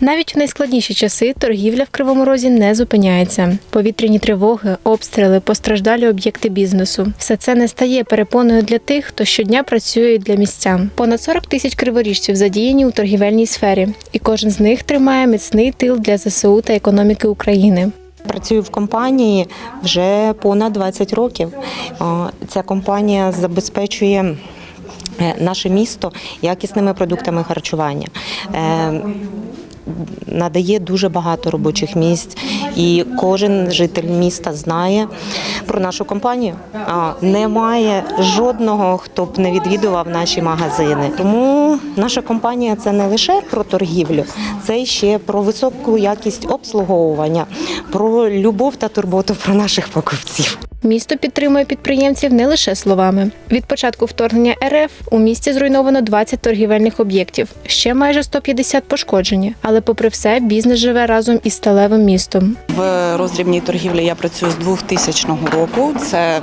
Навіть в найскладніші часи торгівля в Кривому Розі не зупиняється. Повітряні тривоги, обстріли, постраждалі об'єкти бізнесу. Все це не стає перепоною для тих, хто щодня працює для містян. Понад 40 тисяч криворіжців задіяні у торгівельній сфері, і кожен з них тримає міцний тил для ЗСУ та економіки України. Працюю в компанії вже понад 20 років. Ця компанія забезпечує е, наше місто якісними продуктами харчування. Надає дуже багато робочих місць, і кожен житель міста знає про нашу компанію. Немає жодного, хто б не відвідував наші магазини. Тому наша компанія це не лише про торгівлю, це ще про високу якість обслуговування, про любов та турботу про наших покупців. Місто підтримує підприємців не лише словами. Від початку вторгнення РФ у місті зруйновано 20 торгівельних об'єктів, ще майже 150 пошкоджені. Але, попри все, бізнес живе разом із сталевим містом. В роздрібній торгівлі я працюю з 2000 року. Це,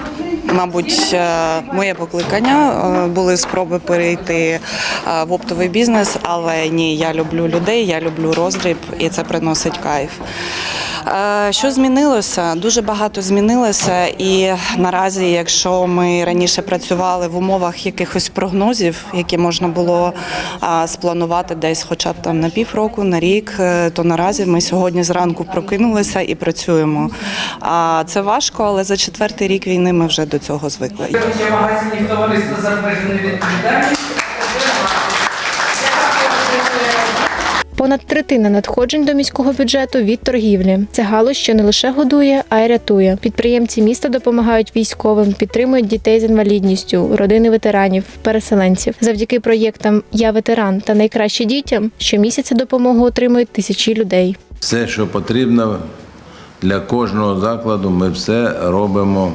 мабуть, е, моє покликання. Е, Були спроби перейти е, в оптовий бізнес, але ні, я люблю людей, я люблю роздріб, і це приносить кайф. Е, Що змінилося? Дуже багато змінилося, і наразі, якщо ми раніше працювали в умовах якихось прогнозів, які можна було спланувати десь, хоча б там на півроку, на рік, е, то наразі ми сьогодні зранку прокинулися і працюємо. А це важко, але за четвертий рік війни ми вже до цього звикли. Магазинів товариства з обмеженою відповідальністю. Понад третина надходжень до міського бюджету від торгівлі. Це галузь, що не лише годує, а й рятує. Підприємці міста допомагають військовим, підтримують дітей з інвалідністю, родини ветеранів, переселенців. Завдяки проєктам Я ветеран та найкраще дітям щомісяця допомогу отримують тисячі людей. Все, що потрібно для кожного закладу, ми все робимо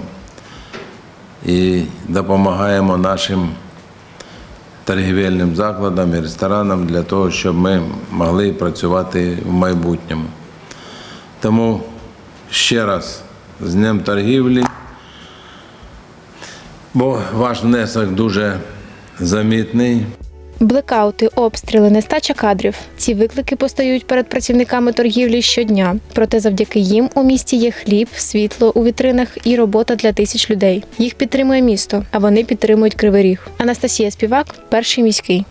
і допомагаємо нашим торгівельним закладам і ресторанам для того, щоб ми могли працювати в майбутньому. Тому ще раз з Днем торгівлі, бо ваш внесок дуже замітний. Блекаути, обстріли, нестача кадрів. Ці виклики постають перед працівниками торгівлі щодня. Проте завдяки їм у місті є хліб, світло у вітринах і робота для тисяч людей. Їх підтримує місто, а вони підтримують кривий ріг. Анастасія Співак, перший міський.